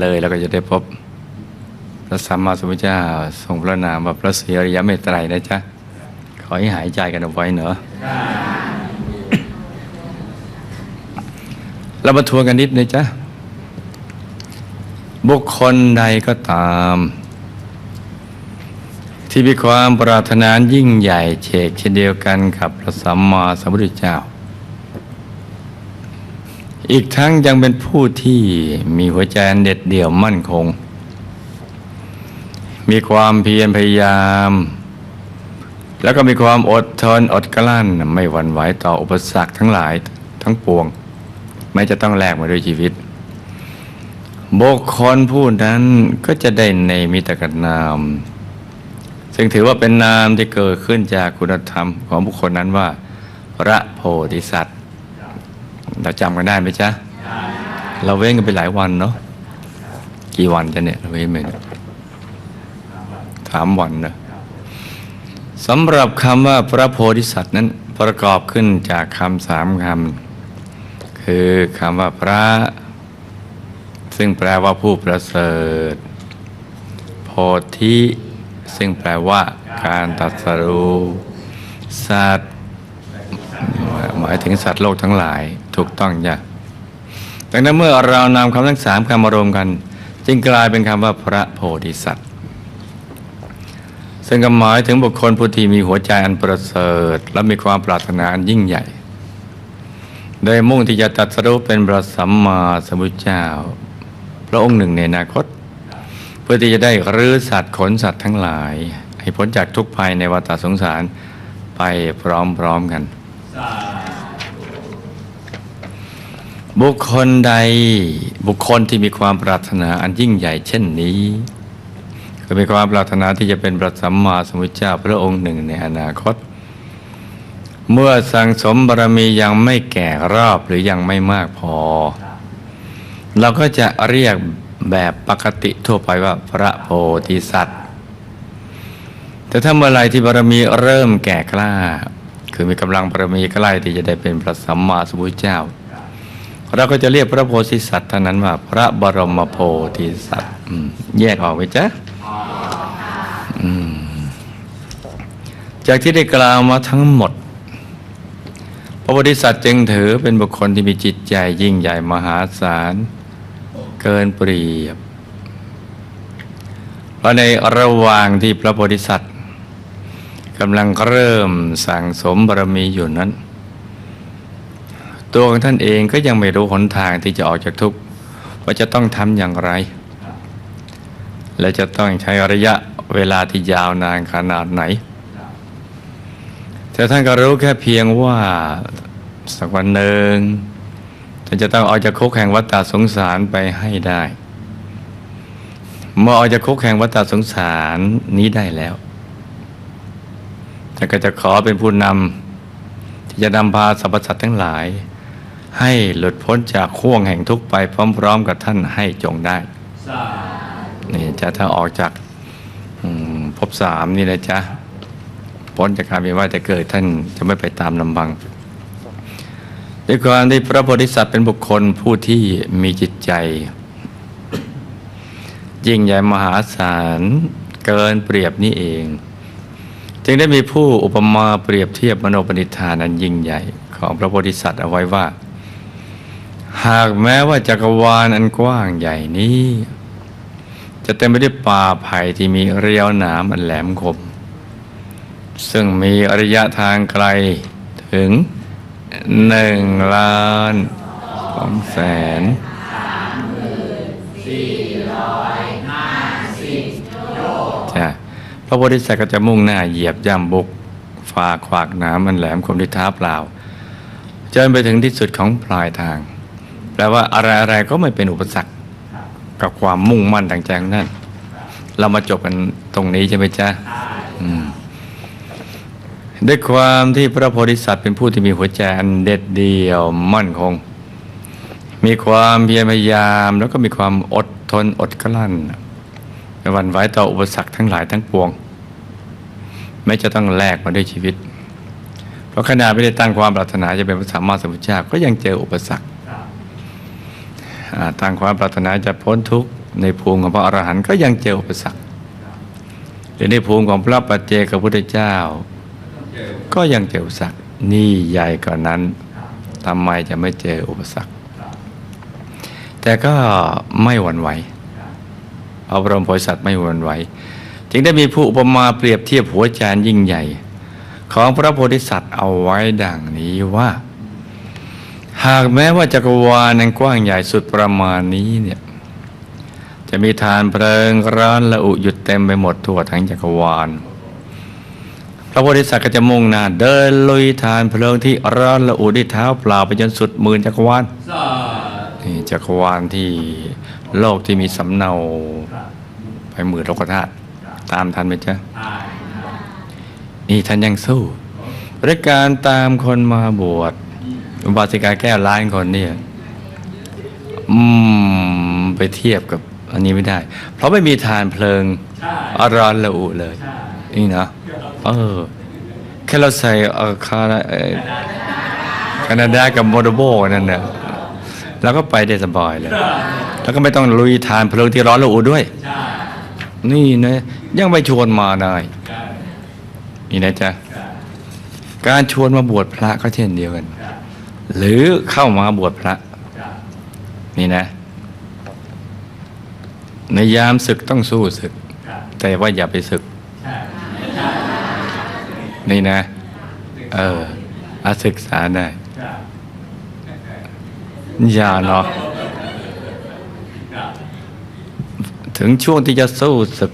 เลยเราก็จะได้พบพระสัมมาสัมพุทธเจ้าทรงพระนามว่าพระศรีอริยเมตไตรนะจ๊ะ ขอให้หายใจกันเอาไว้เนอะเรามาทวนกันนิดนะจ๊ะ บุคคลใดก็ตาม ที่มีความปรารถนายิ่งใหญ่เฉกเช่นเดียวกันกับพระสัมมาสัมพุทธเจ้า อีกทั้งยังเป็นผู้ที่มีหัวใจเด็ดเดี่ยวมั่นคง มีความเพียรพยายาม แล้วก็มีความอดทนอดกลั้น ไม่หวั่นไหวต่ออุปสรรคทั้งหลายทั้งปวง ไม่จะต้องแลกมาด้วยชีวิตบุคคลผู้นั้นก็จะได้ในมิตรกันนาม ซึ่งถือว่าเป็นนามที่เกิดขึ้นจากคุณธรรมของบุคคลนั้นว่า พระโพธิสัตว์ เราจำกันได้ไหมจ๊ะเราเว้นกันไปหลายวันเนาะกี่วันจะเนี่ยเราเว้นไปเนี่ยถามวันนะสำหรับคำว่าพระโพธิสัตว์นั้นประกอบขึ้นจากคำสามคำคือคำว่าพระ ซึ่งแปลว่าผู้ประเสริฐ โพธิ ซึ่งแปลว่าการตรัสรู้สัตว์หมายถึงสัตว์โลกทั้งหลาย ถูกต้องจ้ะดังนั้นเมื่อเรานำคำทั้งสามคำมารวมกัน จึงกลายเป็นคำว่าพระโพธิสัตว์ ซึ่งก็หมายถึงบุคคลผู้ที่มีหัวใจอันประเสริฐ และมีความปรารถนาอันยิ่งใหญ่ โดยมุ่งที่จะตรัสรู้เป็นพระสัมมาสัมพุทธเจ้า พระองค์หนึ่งในอนาคต เพื่อที่จะได้รื้อสัตว์ขนสัตว์ทั้งหลาย ให้พ้นจากทุกภัยในวัฏสงสารไปพร้อมๆกัน บุคคลใดบุคคลที่มีความปรารถนาอันยิ่งใหญ่เช่นนี้ก็มีความปรารถนาที่จะเป็นพระสัมมาสัมพุทธเจ้าพระองค์หนึ่งในอนาคต เมื่อสังสมบารมียังไม่แก่รอบหรือยังไม่มากพอ เราก็จะเรียกแบบปกติทั่วไปว่าพระโพธิสัตว์ แต่ถ้าเมื่อไรที่บารมีเริ่มแก่กล้า คือมีกำลังบารมีใกล้ที่จะได้เป็นพระสัมมาสัมพุทธเจ้า เราก็จะเรียกพระโพธิสัตว์เท่านั้นว่า พระบรมโพธิสัตว์แยกออกไหมจ๊ะจากที่ได้กล่าวมาทั้งหมด พระโพธิสัตว์จึงถือเป็นบุคคลที่มีจิตใจยิ่งใหญ่มหาศาล เกินเปรียบเพราะในระหว่างที่พระโพธิสัตว์กำลังเริ่มสั่งสมบารมีอยู่นั้น ตัวของท่านเองก็ยังไม่รู้หนทางที่จะออกจากทุกข์ว่าจะต้องทำอย่างไร และจะต้องใช้ระยะเวลาที่ยาวนานขนาดไหน แต่ท่านก็รู้แค่เพียงว่าสักวันหนึ่งท่านจะต้องออกจากคุกแห่งวัฏฏะสงสารไปให้ได้ เมื่อออกจากคุกแห่งวัฏฏะสงสารนี้ได้แล้วท่านก็จะขอเป็นผู้นำที่จะนำพาสรรพสัตว์ทั้งหลาย ให้หลุดพ้นจากข่วงแห่งทุกข์ไปพร้อม ๆ กับท่านให้จงได้นี่จะถ้าออกจากอืมภพสามนี่นะจ๊ะพ้นจากการเวียนว่ายแต่เกิดท่านจะไม่ไปตามลำบังด้วยความที่พระโพธิสัตว์เป็นบุคคลผู้ที่มีจิตใจ ยิ่งใหญ่มหาศาลเกินเปรียบนี่เอง จึงได้มีผู้อุปมาเปรียบเทียบมโนปณิธานอันยิ่งใหญ่ของพระโพธิสัตว์เอาไว้ว่า หากแม้ว่าจักรวาลอันกว้างใหญ่นี้ จะเต็มไปด้วยป่าไผ่ที่มีเรียวหนามอันแหลมคม ซึ่งมีระยะทางไกลถึงหนึ่งล้านสองแสนใช่พระโพธิสัตว์ก็จะมุ่งหน้าเหยียบย่ำบุกฝ่าขวากหน้ำมันแหลมคมที่ท้าเปล่าจนไปถึงที่สุดของปลายทาง แปลว่าอะไรๆก็ไม่เป็นอุปสรรคกับความมุ่งมั่นต่างใจของนั่นเรามาจบกันตรงนี้ใช่ไหมจ๊ะอืมด้วยความที่พระโพธิสัตว์เป็นผู้ที่มีหัวใจอันเด็ดเดี่ยวมั่นคง มีความเพียรพยายามแล้วก็มีความอดทนอดกลั้นไม่หวั่นไหวต่ออุปสรรคทั้งหลายทั้งปวงไม่จะต้องแลกมาด้วยชีวิต เพราะขนาดไม่ได้ตั้งความปรารถนาจะเป็นพระสัมมาสัมพุทธเจ้าก็ยังเจออุปสรรคอ่า ตั้งความปรารถนาจะพ้นทุกข์ในภูมิของพระอรหันต์ก็ยังเจออุปสรรคหรือในภูมิของพระปัจเจกพุทธเจ้า ก็ยังเจออุปสรรคนี่ใหญ่กว่านั้นทำไมจะไม่เจออุปสรรค แต่ก็ไม่หวั่นไหวพระบรมโพธิสัตว์ไม่หวั่นไหว จึงได้มีผู้อุปมาเปรียบเทียบหัวใจยิ่งใหญ่ ของพระโพธิสัตว์เอาไว้ดังนี้ว่า หากแม้ว่าจักรวาลนั้นกว้างใหญ่สุดประมาณนี้เนี่ยจะมีทานเพลิงร้อนละอุหยุดเต็มไปหมดทั่วทั้งจักรวาล พระโพธิสัตว์ก็จะมุ่งหน้าเดินลุยทานเพลิงที่ร้อนละอุด้วยเท้าเปล่าไปจนสุดหมื่นจักรวาลนี่จักรวาลที่โลกที่มีสำเนาไปหมื่นโลกธาตุตามทันไหมจ๊ะนี่ท่านยังสู้ด้วยการตามคนมาบวช อุบาสิกาแก้วล้านคนเนี่ยอืมไปเทียบกับอันนี้ไม่ได้ เพราะไม่มีทานเพลิงอร้อนละอุเลย นี่นะเออแค่เราใส่เออคาราแคนาดากับโมโดโบนั่นเนี่ยเราก็ไปได้สบายเลย แล้วก็ไม่ต้องลุยทานเพลิงที่ร้อนละอุด้วย นี่นะยังไม่ชวนมาได้นี่นะจ๊ะ การชวนมาบวชพระก็เช่นเดียวกัน หรือเข้ามาบวชพระ นี่นะ ในยามศึกต้องสู้ศึก แต่ว่าอย่าไปศึก นี่นะ เอออาศึกษาได้ อย่าเนาะถึงช่วงที่จะสู้ศึก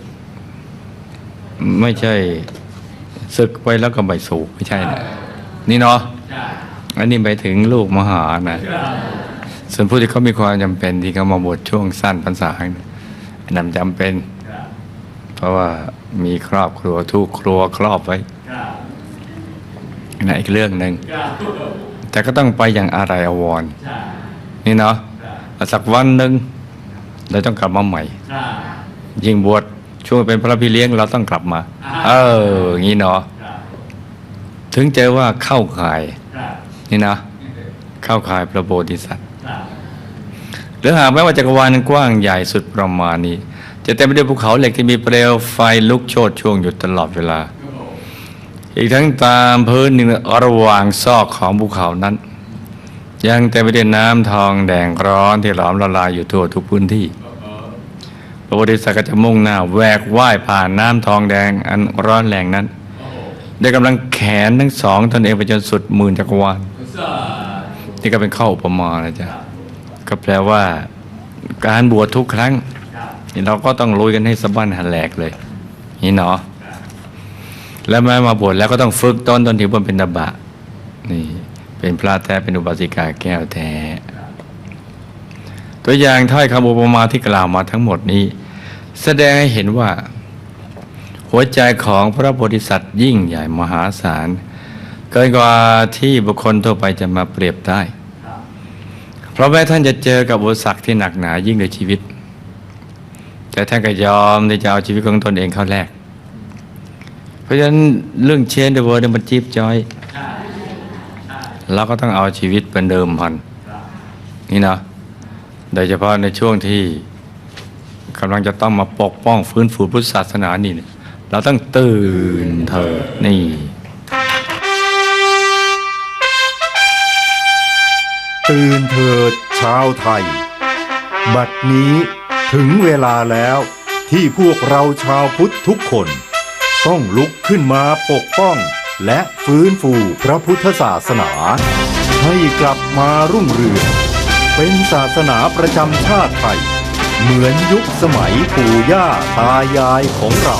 ไม่ใช่ศึกไปแล้วก็ไปสู่ไม่ใช่นะนี่เนาะ อันนี้ไปถึงลูกมหานะส่วนผู้ที่เขามีความจำเป็นที่เขามาบวชช่วงสั้นพรรษาเนี่ยนั่นจำเป็น เพราะว่ามีครอบครัวทุกครัวครอบไว้นะอีกเรื่องหนึ่งแต่ก็ต้องไปอย่างอะไรอาวรนี่เนาะสักวันหนึ่งเราต้องกลับมาใหม่ยิ่งบวชช่วงเป็นพระพี่เลี้ยงเราต้องกลับมา เอออย่างนี้เนาะถึงเจอว่าเข้าข่าย นี่นะ เข้าข่ายพระโพธิสัตว์หรือหากแม้ว่าจักรวาลนั้นกว้างใหญ่สุดประมาณนี้ จะเต็มไปด้วยภูเขาเหล็กที่มีเปลวไฟลุกโชนช่วงอยู่ตลอดเวลา อีกทั้งตามพื้นหนึ่งระหว่างซอกของภูเขานั้น ยังเต็มไปด้วยน้ำทองแดงร้อนที่หลอมละลายอยู่ทั่วทุกพื้นที่พระโพธิสัตว์ก็จะมุ่งหน้าแหวกว่ายผ่านน้ำทองแดงอันร้อนแรงนั้นด้วยกำลังแขนทั้งสองตนเองไปจนสุดหมื่นจักรวาล นี่ก็เป็นข้ออุปมานะจ๊ะก็แปลว่า การบวชทุกครั้งเราก็ต้องลุยกันให้สะบั้นหันแหลกเลย นี่เนาะแล้วแม้มาบวชแล้วก็ต้องฝึกต้นตนถือบนเป็นตบะ นี่เป็นพระแท้เป็นอุบาสิกาแก้วแท้ ตัวอย่างถ้อยคำอุปมาที่กล่าวมาทั้งหมดนี้ แสดงให้เห็นว่า หัวใจของพระโพธิสัตว์ยิ่งใหญ่มหาศาล เกินกว่าที่บุคคลทั่วไปจะมาเปรียบได้ เพราะแม้ท่านจะเจอกับอุปสรรคที่หนักหนายิ่งในชีวิต แต่ท่านก็ยอมที่จะเอาชีวิตของตนเองเข้าแลกเพราะฉะนั้นเรื่องเชนเดอร์เวิร์ดมันจีบจอยเราก็ต้องเอาชีวิตเป็นเดิมพันนี่นะโดยเฉพาะในช่วงที่กำลังจะต้องมาปกป้องฟื้นฟูพุทธศาสนานี่เนี่ยเราต้องตื่นเถอะนี่ ตื่นเถิดชาวไทย บัดนี้ถึงเวลาแล้วที่พวกเราชาวพุทธทุกคน ต้องลุกขึ้นมาปกป้อง และฟื้นฟูพระพุทธศาสนา ให้กลับมารุ่งเรืองเป็นศาสนาประจำชาติไทย เหมือนยุคสมัยปู่ย่าตายายของเรา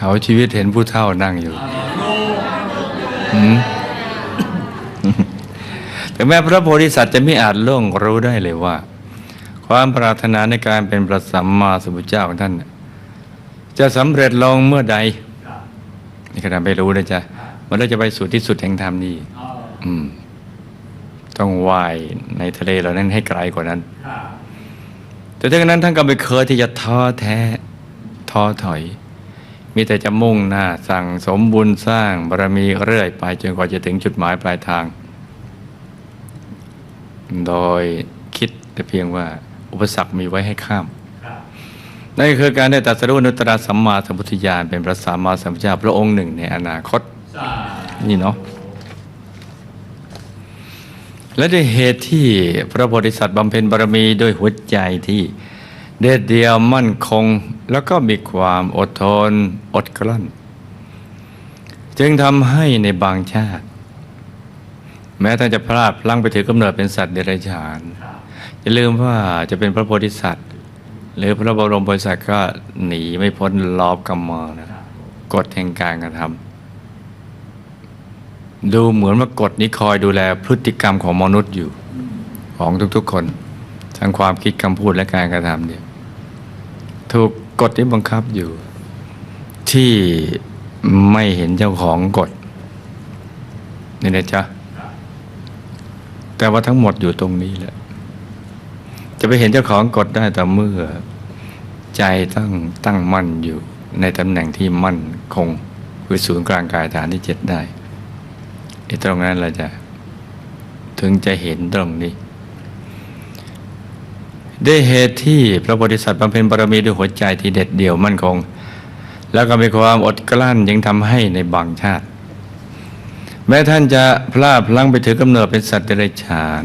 โอ้เฉาชีวิตเห็นผู้เฒ่านั่งอยู่ถึงแม้พระโพธิสัตว์จะไม่อาจล่วงรู้ได้เลยว่า ความปรารถนาในการเป็นพระสัมมาสัมพุทธเจ้าของท่าน จะสำเร็จลงเมื่อใดนี่ขนาดไม่รู้นะจ๊ะมันเราจะไปสู่ที่สุดแห่งธรรมนี่ต้องว่ายในทะเลเหล่านั้นให้ไกลกว่านั้น แต่ทั้งนั้นท่านก็ไม่เคยที่จะท้อแท้ท้อถอย มีแต่จะมุ่งหน้าสั่งสมบุญสร้างบารมีเรื่อยไปจนกว่าจะถึงจุดหมายปลายทาง โดยคิดแต่เพียงว่าอุปสรรคมีไว้ให้ข้ามนั่นคือการได้ตรัสรู้นุตตรสัมมาสัมพุทธญาณเป็นพระสัมมาสัมพุทธเจ้าพระองค์หนึ่งในอนาคต นี่เนาะและด้วยเหตุที่พระโพธิสัตว์บำเพ็ญบารมีด้วยหัวใจที่ เด็ดเดียวมั่นคงแล้วก็มีความอดทนอดกลั้น จึงทำให้ในบางชาติ แม้ท่านจะพลาดพลั้งไปถือกำเนิดเป็นสัตว์เดรัจฉานอย่าลืมว่าจะเป็นพระโพธิสัตว์ หรือพระบรมโพธิสัตว์ก็หนีไม่พ้นรอบกรรมนะกฎแห่งการกระทำดูเหมือนว่ากฎนี้คอยดูแลพฤติกรรมของมนุษย์อยู่ ของทุกๆคน ทั้งความคิดคำพูดและการกระทำเนี่ย ถูกกฎนี้บังคับอยู่ ที่ไม่เห็นเจ้าของกฎนี่นะจ๊ะ แต่ว่าทั้งหมดอยู่ตรงนี้แหละ จะไปเห็นเจ้าของกฎได้แต่เมื่อ ใจตั้งตั้งมั่นอยู่ ในตำแหน่งที่มั่นคง คือศูนย์กลางกายฐานที่เจ็ดได้ไอ้ตรงนั้นเราจะ ถึงจะเห็นตรงนี้ ด้วยเหตุที่พระโพธิสัตว์บำเพ็ญบารมีด้วยหัวใจที่เด็ดเดี่ยวมั่นคง แล้วก็มีความอดกลั้นยังทำให้ในบางชาติ แม้ท่านจะพลาดพลั้งไปถือกำเนิดเป็นสัตว์เดรัจฉาน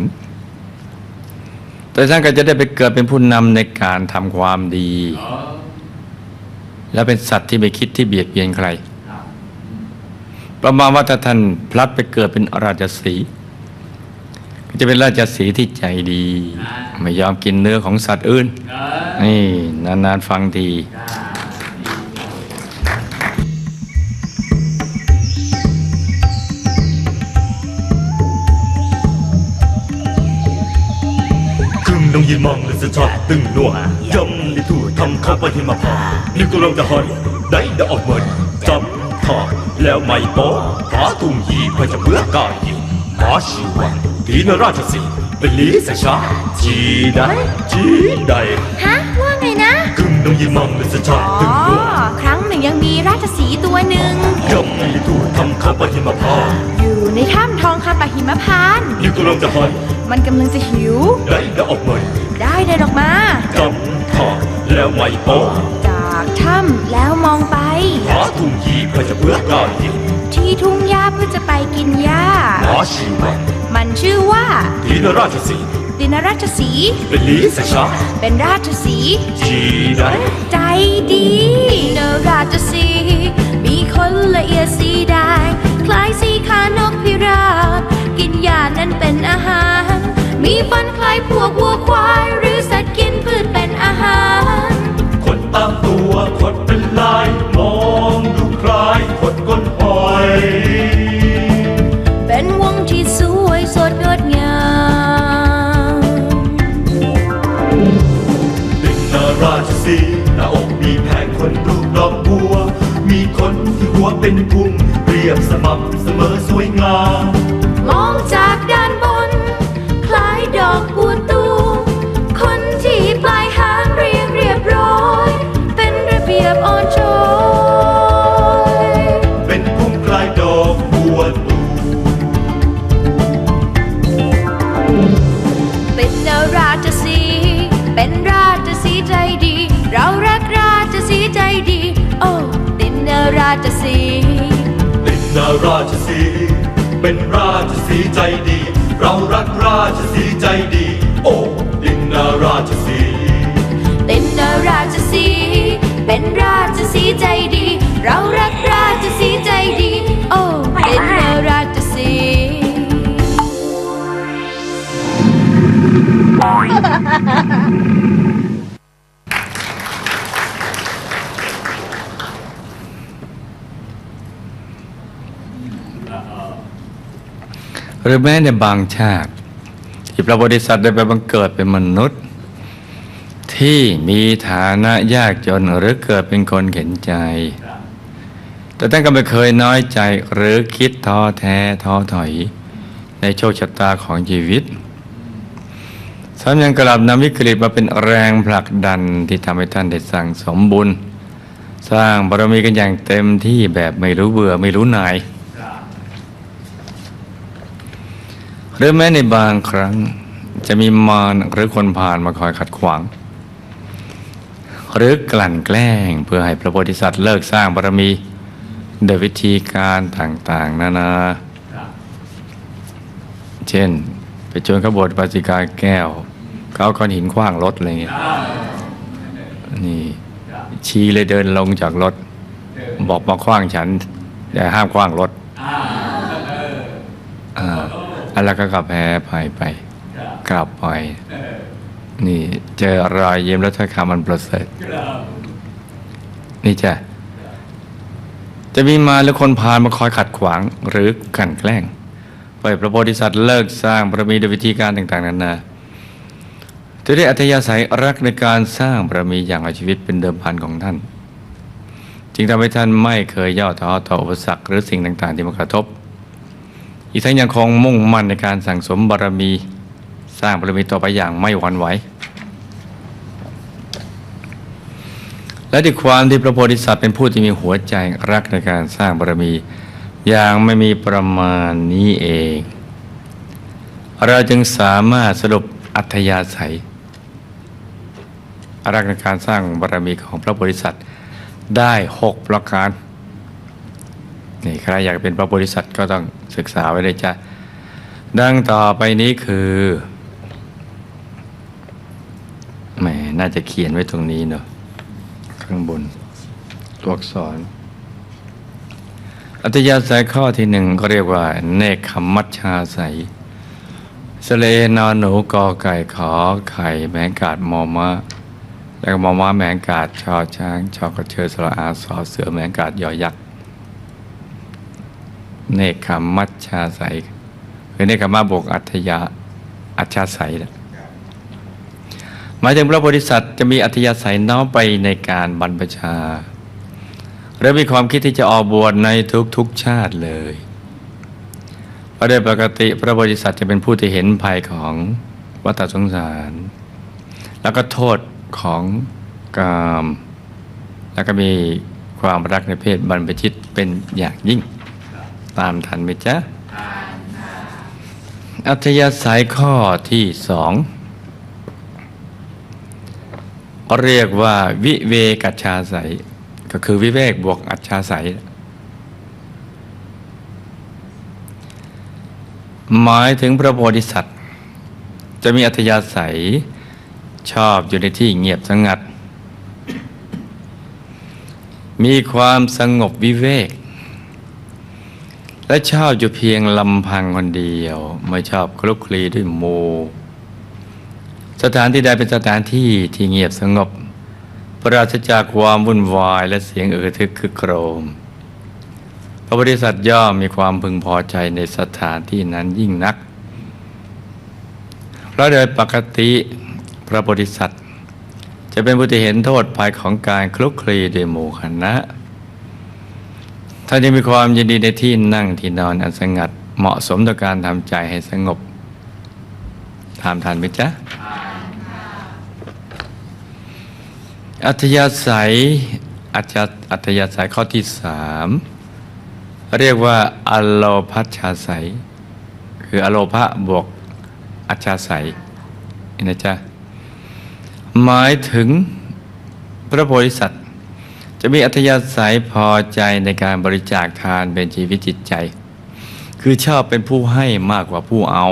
แต่ท่านก็จะได้ไปเกิดเป็นผู้นำในการทำความดี และเป็นสัตว์ที่ไม่คิดที่เบียดเบียนใคร ประมาณว่าถ้าท่านพลัดไปเกิดเป็นราชสีห์ จะเป็นราชสีที่ใจดี ไม่ยอมกินเนื้อของสัตว์อื่น นี่ นานๆฟังทีคึ่งต้องยืนมองและสะชอบตึงหนวดย่ำในถูทำเข้าไปให้มาพอนิ้วก็ลงจะหอนได้ดาออกเหมือนจับถอดแล้วไม่โป๊ะขอทุ่งยีเพื่อจะเบื่อกายข อชีวันทีนราชสีห์เป็นลีสชาจีได้จีได้ฮะว่าไงนะครึ่งต้องยืนมองและสะชอบอ๋อตึงหนวดครั้งหนึ่งยังมีราชสีห์ตัวหนึ่งย่ำในถูทำเข้าไปให้มาพออยู่ในถ้ำทองคำปะหิมพานต์นิ้วก็ลงจะหอนมันกำลังจะหิว ได้เดาออกเหมือนได้เดินออกมาจับถอดแล้วไม่โป๊ะจากถ้ำแล้วมองไปขอทุ่งยีเพื่อจะเบื่อกาย ที่ทุ่งหญ้าเพื่อจะไปกินหญ้าขอชีวันมันชื่อว่าทีนราชสีห์ดินราชสีห์เป็นลีสชาเป็นราชสีห์จีได้ใจดีนราชสีห์มีคนละเอียดสีแดงคล้ายสีขานกพิราบกินหญ้านั้นเป็นอาหาร มีฟันคล้ายพวกวัวควาย หรือสัตว์กินพืชเป็นอาหาร คนตามตัวคนเป็นลาย มองดูคล้ายคนก้นหอย เป็นวงที่สวยสดงดงามดินนาราชสีห์หน้าอกมีแผงคนรูปดอกบัว มีคนที่หัวเป็นพุ่มเรียบสม่ำเสมอ ราชสีใจดี เรารักราชสีใจดี หรือแม้ในบางชาติ ที่พระโพธิสัตว์ได้ไปบังเกิดเป็นมนุษย์ ที่มีฐานะยากจนหรือเกิดเป็นคนเข็นใจ แต่ท่านก็ไม่เคยน้อยใจหรือคิดท้อแท้ท้อถอย ในโชคชะตาของชีวิตท่านยังกลับนำวิกฤตมาเป็นแรงผลักดันที่ทำให้ท่านได้สั่งสมบุญ สร้างบารมีกันอย่างเต็มที่แบบไม่รู้เบื่อไม่รู้หน่าย หรือแม้ในบางครั้งจะมีมารหรือคนผ่านมาคอยขัดขวาง หรือกลั่นแกล้งเพื่อให้พระโพธิสัตว์เลิกสร้างบารมีโดยวิธีการต่างๆ นานา เช่น ไปชวนขบวชปาสิกาแก้ว เขาเอาก้อนหินขว้างรถอะไรเงี้ยนี่ชีเลยเดินลงจากรถ บอกมาขว้างฉันแต่ห้ามขว้างรถ อันแล้วก็กลับแพ้ภัยไป กลับไป นี่เจอรอยยิ้มแล้วถ้อยคำมันประเสริฐนี่จ้ะจะมีมาหรือคนพาลมาคอยขัดขวางหรือกลั่นแกล้งปล่อยพระโพธิสัตว์เลิกสร้างบารมีด้วยวิธีการต่าง ๆนานาจะได้อัธยาศัยรักในการสร้างบารมีอย่างเอาชีวิตเป็นเดิมพันของท่าน จึงทำให้ท่านไม่เคยย่อท้อต่ออุปสรรคหรือสิ่งต่าง ๆ ที่มากระทบ อีกทั้งยังคงมุ่งมั่นในการสั่งสมบารมี สร้างบารมีต่อไปอย่างไม่หวั่นไหว และด้วยความที่พระโพธิสัตว์เป็นผู้ที่มีหัวใจรักในการสร้างบารมี อย่างไม่มีประมาณนี้เอง เราจึงสามารถสรุปอัธยาศัยรักในการสร้างบารมีของพระโพธิสัตว์ได้หกประการ นี่ใครอยากเป็นพระโพธิสัตว์ก็ต้องศึกษาไว้เลยจ้ะดังต่อไปนี้คือแหมน่าจะเขียนไว้ตรงนี้เนอะข้างบนตัวอักษร อัตยาศัยข้อที่หนึ่งก็เรียกว่า เนคขมมัชชาใสยสเลนอนหนูกอไก่ขอไข่แมงกาดมอมะแล้วก็มอมะแมงกาดชอช้างชอกระเชอสระอาสอเสือแมงกาดยอยักษ์ เนคขมมัชชาใสคือเนคขมาบวกอัตยาอัจฉาใสนะหมายถึงพระโพธิสัตว์จะมีอัธยาศัยน้อมไปในการบรรพชาและมีความคิดที่จะออกบวชในทุกๆชาติเลยเพราะโดยปกติพระโพธิสัตว์จะเป็นผู้ที่เห็นภัยของวัฏสงสาร แล้วก็โทษของกาม แล้วก็มีความรักในเพศบรรพชิตเป็นอย่างยิ่ง ตามทันไหมจ๊ะอัธยาศัยข้อที่สองเรียกว่าวิเวกัจฉาสัย ก็คือวิเวกบวกอัจฉาสัย หมายถึงพระโพธิสัตว์ จะมีอัธยาศัยชอบอยู่ในที่เงียบสงัด มีความสงบวิเวก และชอบอยู่เพียงลำพังคนเดียว ไม่ชอบคลุกคลีด้วยหมูสถานที่ใดเป็นสถานที่ที่เงียบสงบ ปราศจากความวุ่นวายและเสียงเอือทึกคึกโครม พระบริษัทย่อมมีความพึงพอใจในสถานที่นั้นยิ่งนัก เพราะโดยปกติพระบริษัทจะเป็นผู้ที่เห็นโทษภายของการคลุกคลีด้วยหมู่คณะ ท่านจะมีความยินดีในที่นั่งที่นอนอันสงัดเหมาะสมต่อการทำใจให้สงบถามทานไหมจ๊ะอัธยาศัยอัจอัธยาศัยข้อที่สามเรียกว่าอโลพัชชาศัย คืออโลภะบวกอัจฉาศัยนี่นะจ๊ะหมายถึงพระโพธิสัตว์ จะมีอัธยาศัยพอใจในการบริจาคทานเป็นชีวิตจิตใจ คือชอบเป็นผู้ให้มากกว่าผู้เอา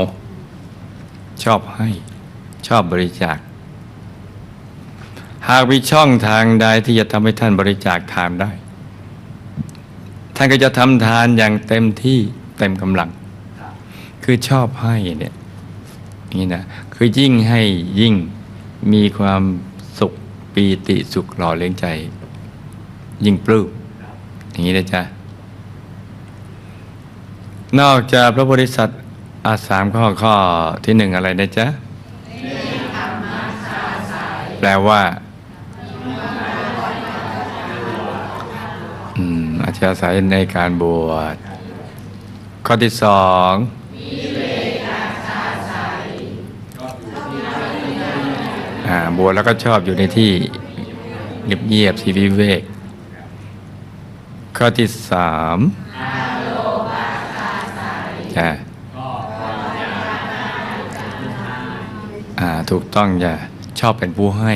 ชอบให้ชอบบริจาค หากมีช่องทางใดที่จะทำให้ท่านบริจาคทานได้ ท่านก็จะทำทานอย่างเต็มที่เต็มกำลัง คือชอบให้เนี่ยนี่นะคือยิ่งให้ยิ่งมีความสุขปีติสุขหล่อเลี้ยงใจ ยิ่งปลื้มอย่างนี้นะจ๊ะนอกจากพระโพธิสัตว์อะสามข้อข้อที่หนึ่งอะไรนะจ๊ะแปลว่าอาจจะอาศัยในการบวชข้อที่สองบวชแล้วก็ชอบอยู่ในที่เงียบๆสีวิเวก ข้อที่สามจ้ะอ่าถูกต้องจ้ะชอบเป็นผู้ให้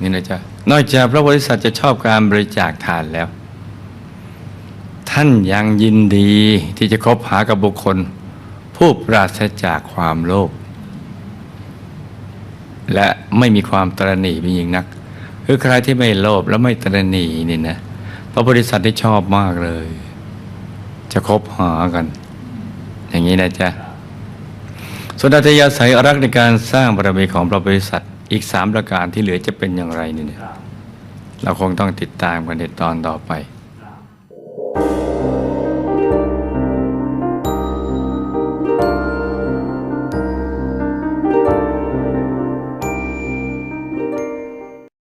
นี่นะจ๊ะนอกจากพระบริษัทจะชอบการบริจาคทานแล้ว ท่านยังยินดีที่จะคบหากับบุคคล ผู้ปราศจากความโลภและไม่มีความตระหนี่เป็นยิ่งนัก คือใครที่ไม่โลภและไม่ตระหนี่นี่นะ พระบริษัทที่ชอบมากเลย จะคบหากัน อย่างนี้นะจ๊ะส่วนอัธยาศัยรักในการสร้างบารมีของพระบริษัทอีกสามประการที่เหลือจะเป็นอย่างไรนี่เนี่ยเราคงต้องติดตามกันในตอนต่อไป